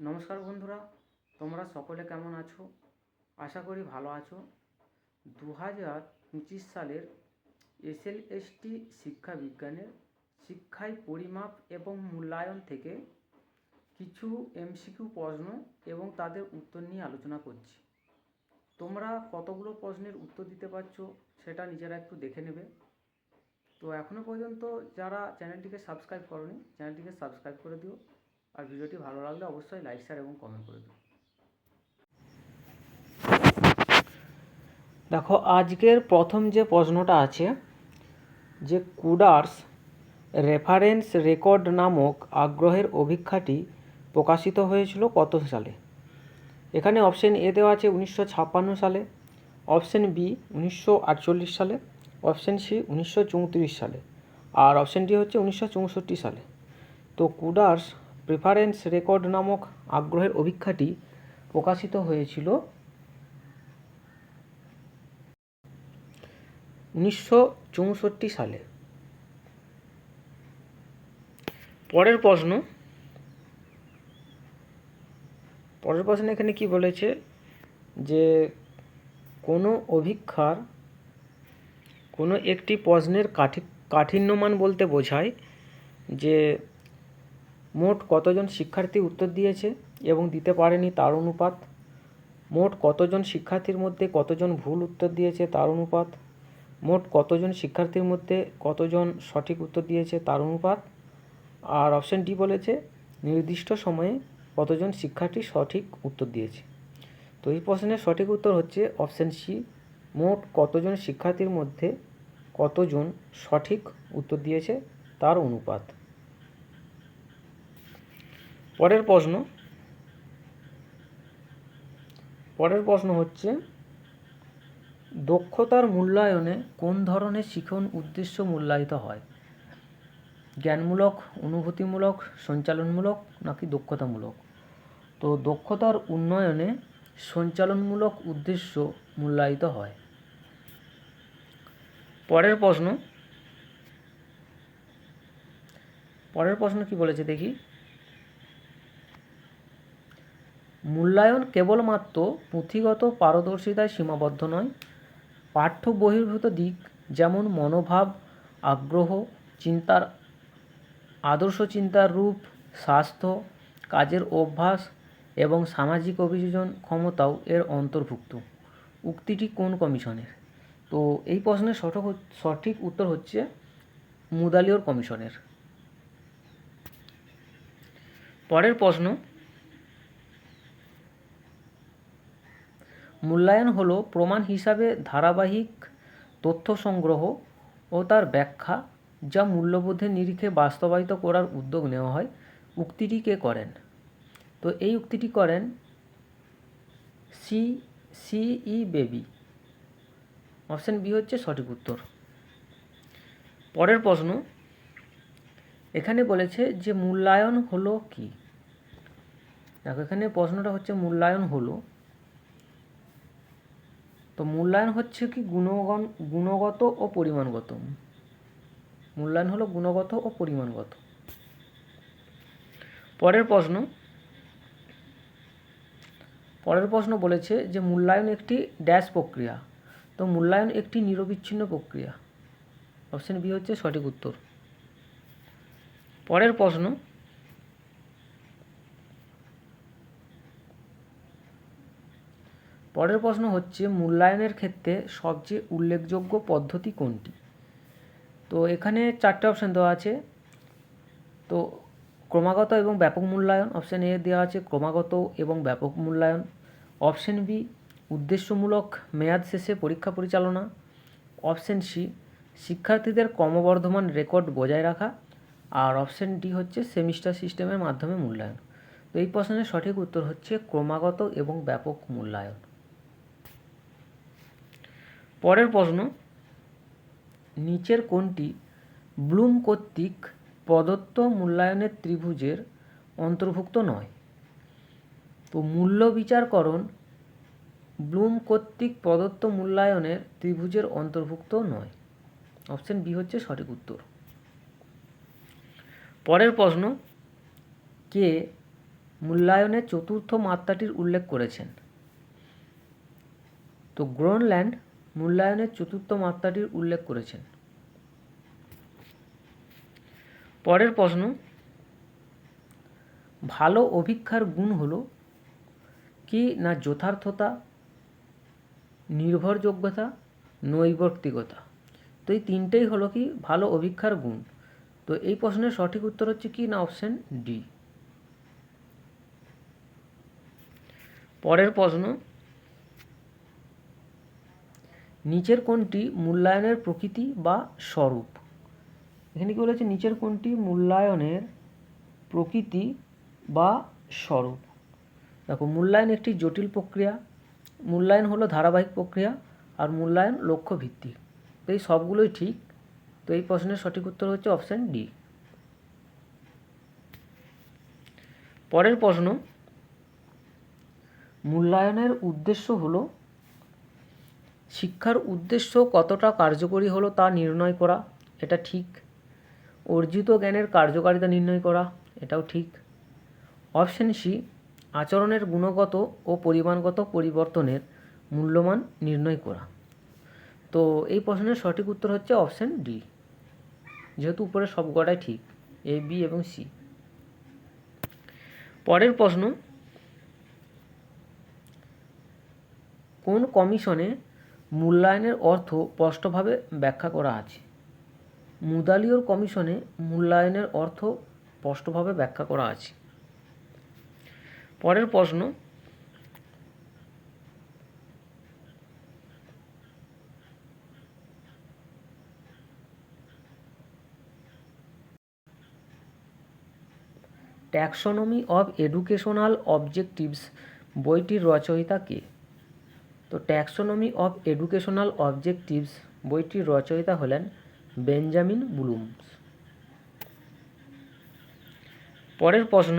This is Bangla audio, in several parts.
নমস্কার বন্ধুরা, তোমরা সকলে কেমন আছো? আশা করি ভালো আছো। দু হাজার পঁচিশ সালের এসএল এসটি শিক্ষা বিজ্ঞানের শিক্ষায় পরিমাপ এবং মূল্যায়ন থেকে কিছু এমসিকিউ প্রশ্ন এবং তাদের উত্তর নিয়ে আলোচনা করছি। তোমরা কতগুলো প্রশ্নের উত্তর দিতে পারছ সেটা নিজেরা একটু দেখে নেবে। তো এখনও পর্যন্ত যারা চ্যানেলটিকে সাবস্ক্রাইব করনি, চ্যানেলটিকে সাবস্ক্রাইব করে দিও। আর ভিডিওটি ভালো লাগলে অবশ্যই লাইক শেয়ার এবং কমেন্ট করে দিও। দেখো, আজকের প্রথম যে প্রশ্নটা আছে, যে কুডার্স রেফারেন্স রেকর্ড নামক আগ্রহের অভিক্ষাটি প্রকাশিত হয়েছিল কত সালে? এখানে অপশন এ দেওয়া আছে উনিশশো ছাপ্পান্ন সালে অপশন বি উনিশশো আটচল্লিশ সালে অপশন সি উনিশশো চৌত্রিশ সালে, আর অপশন ডি হচ্ছে উনিশশো চৌষট্টি সালে। তো কুডার্স প্রেফারেন্স রেকর্ড নামক আগ্রহের অভিক্ষাটি প্রকাশিত হয়েছিল উনিশশো চৌষট্টি সালে। পরের প্রশ্ন পরের প্রশ্ন এখানে কি বলেছে যে কোনো অভিক্ষার কোনো একটি প্রশ্নের কাঠি, কাঠিন্যমান বলতে বোঝায় যে মোট কতজন শিক্ষার্থী উত্তর দিয়েছে এবং দিতে পারেনি তার অনুপাত? মোট কতজন শিক্ষার্থীর মধ্যে কতজন ভুল উত্তর দিয়েছে তার অনুপাত? মোট কতজন শিক্ষার্থীর মধ্যে কতজন সঠিক উত্তর দিয়েছে তার অনুপাত? আর অপশন ডি বলেছে, নির্দিষ্ট সময়ে কতজন শিক্ষার্থী সঠিক উত্তর দিয়েছে। তো এই প্রশ্নের সঠিক উত্তর হচ্ছে অপশন সি, মোট কতজন শিক্ষার্থীর মধ্যে কতজন সঠিক উত্তর দিয়েছে তার অনুপাত? পরের প্রশ্ন পরের প্রশ্ন হচ্ছে, দক্ষতার মূল্যায়নে কোন ধরনের শিখন উদ্দেশ্য মূল্যায়িত হয়? জ্ঞানমূলক, অনুভূতিমূলক, সঞ্চালনমূলক নাকি দক্ষতামূলক? তো দক্ষতার উন্নয়নে সঞ্চালনমূলক উদ্দেশ্য মূল্যায়িত হয়। পরের প্রশ্ন পরের প্রশ্ন কি বলেছে দেখি। মূল্যায়ন কেবলমাত্র পুঁথিগত পারদর্শিতায় সীমাবদ্ধ নয়। পাঠ্য বহির্ভূত দিক যেমন মনোভাব, আগ্রহ, চিন্তার, আদর্শ চিন্তার রূপ, স্বাস্থ্য, কাজের অভ্যাস এবং সামাজিক অভিযোজন ক্ষমতাও এর অন্তর্ভুক্ত। উক্তিটি কোন কমিশনের? তো এই প্রশ্নের সঠিক সঠিক উত্তর হচ্ছে মুদালিয়র কমিশনের। পরের প্রশ্ন মূল্যায়ন হলো প্রমাণ হিসাবে ধারাবাহিক তথ্য সংগ্রহ ও তার ব্যাখ্যা যা মূল্যবোধের নিরিখে বাস্তবায়িত করার উদ্যোগ নেওয়া হয়। উক্তিটি কে করেন? তো এই উক্তিটি করেন সি সিই বেবি। অপশান বি হচ্ছে সঠিক উত্তর। পরের প্রশ্ন, এখানে বলেছে যে মূল্যায়ন হলো কি? দেখো, এখানে প্রশ্নটা হচ্ছে মূল্যায়ন হলো তো মূল্যায়ন হচ্ছে কি গুণগণ, গুণগত ও পরিমাণগত। মূল্যায়ন হলো গুণগত ও পরিমাণগত। পরের প্রশ্ন। পরের প্রশ্ন বলেছে যে মূল্যায়ন একটি ড্যাশ প্রক্রিয়া। তো মূল্যায়ন একটি নিরবিচ্ছিন্ন প্রক্রিয়া। অপশন বি হচ্ছে সঠিক উত্তর। পরের প্রশ্ন। পরের প্রশ্ন হচ্ছে, মূল্যায়নের ক্ষেত্রে সবচেয়ে উল্লেখযোগ্য পদ্ধতি কোনটি? তো এখানে চারটে অপশান দেওয়া আছে। তো ক্রমাগত এবং ব্যাপক মূল্যায়ন অপশান এ দেওয়া আছে ক্রমাগত এবং ব্যাপক মূল্যায়ন। অপশান বি উদ্দেশ্যমূলক মেয়াদ শেষে পরীক্ষা পরিচালনা। অপশান সি শিক্ষার্থীদের ক্রমবর্ধমান রেকর্ড বজায় রাখা। আর অপশান ডি হচ্ছে সেমিস্টার সিস্টেমের মাধ্যমে মূল্যায়ন। তো এই প্রশ্নের সঠিক উত্তর হচ্ছে ক্রমাগত এবং ব্যাপক মূল্যায়ন। পরের প্রশ্ন, নিচের কোনটি ব্লুম কর্তৃক প্রদত্ত মূল্যায়নের ত্রিভুজের অন্তর্ভুক্ত নয়। তো মূল্য বিচারকরণ ব্লুম কর্তৃক প্রদত্ত মূল্যায়নের ত্রিভুজের অন্তর্ভুক্ত নয়। অপশন বি হচ্ছে সঠিক উত্তর। পরের প্রশ্ন, কে মূল্যায়নের চতুর্থ মাত্রাটির উল্লেখ করেছেন? তো গ্রোনল্যান্ড মূল্যায়নের চতুর্থ মাত্রাটির উল্লেখ করেছেন। পরের প্রশ্ন, ভালো অভিক্ষার গুণ হল কি না যথার্থতা, নির্ভরযোগ্যতা, নৈবর্তিকতা? তো এই তিনটেই হলো কি, ভালো অভিক্ষার গুণ। তো এই প্রশ্নের সঠিক উত্তর হচ্ছে কি না অপশন ডি। পরের প্রশ্ন নিচের কোনটি মূল্যায়নের প্রকৃতি বা স্বরূপ। এখানে কি বলেছে? নিচের কোনটি মূল্যায়নের প্রকৃতি বা স্বরূপ। দেখো, মূল্যায়ন একটি জটিল প্রক্রিয়া। মূল্যায়ন হলো ধারাবাহিক প্রক্রিয়া আর মূল্যায়ন লক্ষ্য ভিত্তিক তো এই সবগুলোই ঠিক। তো এই প্রশ্নের সঠিক উত্তর হচ্ছে অপশান ডি। পরের প্রশ্ন, মূল্যায়নের উদ্দেশ্য হলো শিক্ষার উদ্দেশ্য কতটা কার্যকরী হলো তা নির্ণয় করা, এটা ঠিক। অর্জিত জ্ঞানের কার্যকারিতা নির্ণয় করা, এটাও ঠিক। অপশন সি, আচরণের গুণগত ও পরিমাণগত পরিবর্তনের মূল্যমান নির্ণয় করা। তো এই প্রশ্নের সঠিক উত্তর হচ্ছে অপশান ডি, যেহেতু উপরে সব কটাই ঠিক, এ, বি এবং সি। পরের প্রশ্ন, কোন কমিশনে মূল্যায়নের অর্থ স্পষ্টভাবে ব্যাখ্যা করা আছে। মুদালিয়র কমিশনে মূল্যায়নের অর্থ স্পষ্টভাবে ব্যাখ্যা করা আছে। পরের প্রশ্ন, ট্যাক্সোনমি অফ এডুকেশনাল অবজেক্টিভস বইটির রচয়িতা কে? ট্যাক্সোনমি অফ এডুকেশনাল অবজেক্টিভস বইটির রচয়িতা হলেন বেঞ্জামিন ব্লুমস। পরের প্রশ্ন,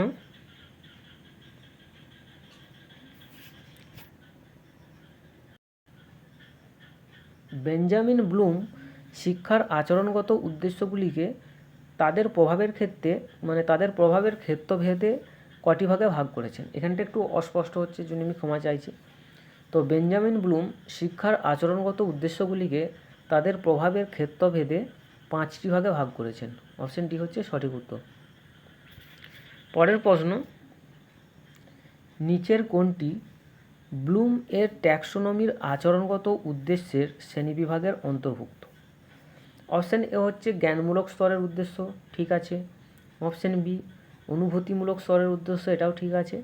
বেঞ্জামিন ব্লুম শিক্ষার আচরণগত উদ্দেশ্যগুলিকে তাদের প্রভাবের ক্ষেত্রে মানে তাদের প্রভাবের ক্ষেত্রভেদে কটি ভাগে ভাগ করেছেন? এখানটা একটু অস্পষ্ট হচ্ছে, জন্য আমি ক্ষমা চাইছি। তো বেঞ্জামিন ব্লুম শিক্ষার আচরণগত উদ্দেশ্যগুলিকে তাদের প্রভাবের ক্ষেত্রভেদে পাঁচটি ভাগে ভাগ করেছেন। অপশন ডি হচ্ছে সঠিক উত্তর। পরের প্রশ্ন, নিচের কোনটি ব্লুম এর ট্যাক্সোনমির আচরণগত উদ্দেশ্যের শ্রেণীবিভাগের অন্তর্ভুক্ত? অপশান এ হচ্ছে জ্ঞানমূলক স্তরের উদ্দেশ্য, ঠিক আছে। অপশান বি অনুভূতিমূলক স্তরের উদ্দেশ্য, এটাও ঠিক আছে।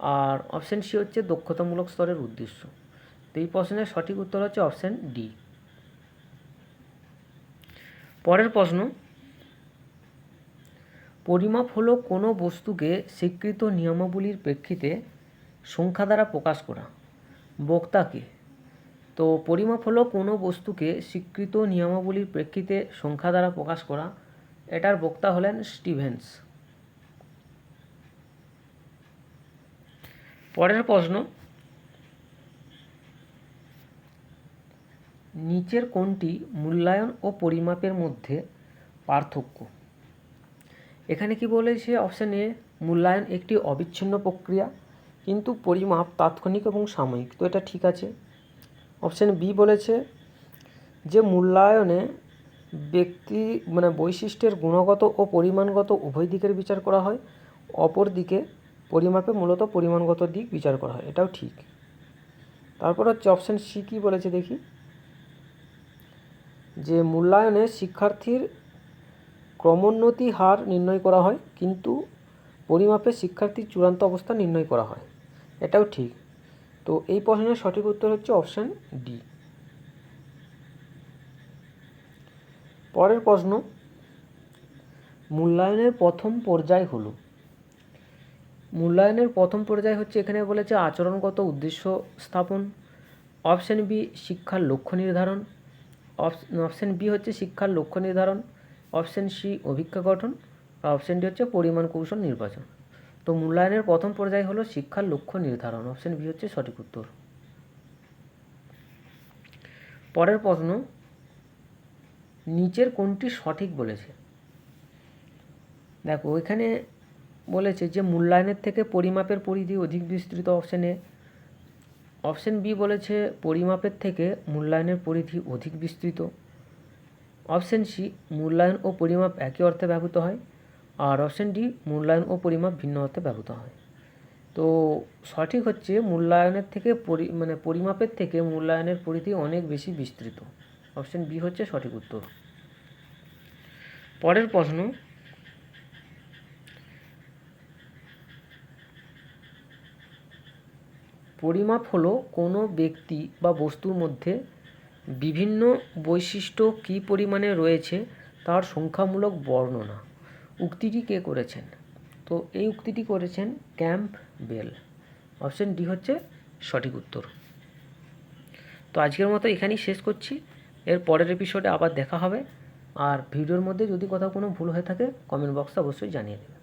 আর অপশান সি হচ্ছে দক্ষতামূলক স্তরের উদ্দেশ্য। তো এই প্রশ্নের সঠিক উত্তর হচ্ছে অপশান ডি পরের প্রশ্ন, পরিমাপ হলো কোনো বস্তুকে স্বীকৃত নিয়মাবলীর প্রেক্ষিতে সংখ্যা দ্বারা প্রকাশ করা, বক্তাকে। তো পরিমাপ হলো কোনো বস্তুকে স্বীকৃত নিয়মাবলীর প্রেক্ষিতে সংখ্যা দ্বারা প্রকাশ করা, এটার বক্তা হলেন স্টিভেন্স। পরের প্রশ্ন, নিচের কোনটি মূল্যায়ন ও পরিমাপের মধ্যে পার্থক্য। এখানে কি বলেছে? অপশান এ মূল্যায়ন একটি অবিচ্ছিন্ন প্রক্রিয়া, কিন্তু পরিমাপ তাৎক্ষণিক এবং সাময়িক। তো এটা ঠিক আছে। অপশান বি বলেছে যে, মূল্যায়নে ব্যক্তি মানে বৈশিষ্ট্যের গুণগত ও পরিমাণগত উভয় দিকের বিচার করা হয়। অপর দিকে পরিমাপে মূলত পরিমাণগত দিক বিচার করা হয়, এটাও ঠিক। তারপর হচ্ছে অপশান সি কী বলেছে দেখি? যে মূল্যায়নে শিক্ষার্থীর ক্রমোন্নতি হার নির্ণয় করা হয়, কিন্তু পরিমাপে শিক্ষার্থীর চূড়ান্ত অবস্থা নির্ণয় করা হয়। এটাও ঠিক। তো এই প্রশ্নের সঠিক উত্তর হচ্ছে অপশান ডি পরের প্রশ্ন, মূল্যায়নের প্রথম পর্যায় হলো মূল্যায়নের প্রথম পর্যায় হচ্ছে এখানে বলেছে আচরণগত উদ্দেশ্য স্থাপন। অপশান বি, শিক্ষার লক্ষ্য নির্ধারণ। অপশান বি হচ্ছে শিক্ষার লক্ষ্য নির্ধারণ। অপশান সি, অভিজ্ঞা গঠন। আর অপশান ডি হচ্ছে পরিমাণ কৌশল নির্বাচন। তো মূল্যায়নের প্রথম পর্যায় হলো শিক্ষার লক্ষ্য নির্ধারণ। অপশান বি হচ্ছে সঠিক উত্তর। পরের প্রশ্ন, নিচের কোনটি সঠিক বলেছে? দেখো, এখানে বলেছে যে মূল্যায়নের থেকে পরিমাপের পরিধি অধিক বিস্তৃত অপশন অপশন বি বলেছে পরিমাপের থেকে মূল্যায়নের পরিধি অধিক বিস্তৃত। অপশন সি মূল্যায়ন ও পরিমাপ একই অর্থে ব্যবহৃত হয়। আর অপশন ডি মূল্যায়ন ও পরিমাপ ভিন্ন অর্থে ব্যবহৃত হয়। তো সঠিক হচ্ছে মূল্যায়নের থেকে পরি মানে পরিমাপের থেকে মূল্যায়নের পরিধি অনেক বেশি বিস্তৃত। অপশন বি হচ্ছে সঠিক উত্তর। পরের প্রশ্ন পরিমাপ হলো কোনো ব্যক্তি বা বস্তুর মধ্যে বিভিন্ন বৈশিষ্ট্য কী পরিমাণে রয়েছে তার সংখ্যামূলক বর্ণনা। উক্তিটি কে করেছেন? তো এই উক্তিটি করেছেন ক্যাম্প বেল। অপশন ডি হচ্ছে সঠিক উত্তর। তো আজকের মতো এখানেই শেষ করছি। এর পরের এপিসোডে আবার দেখা হবে। আর ভিডিওর মধ্যে যদি কোথাও কোনো ভুল হয়ে থাকে কমেন্ট বক্সে অবশ্যই জানিয়ে দেবে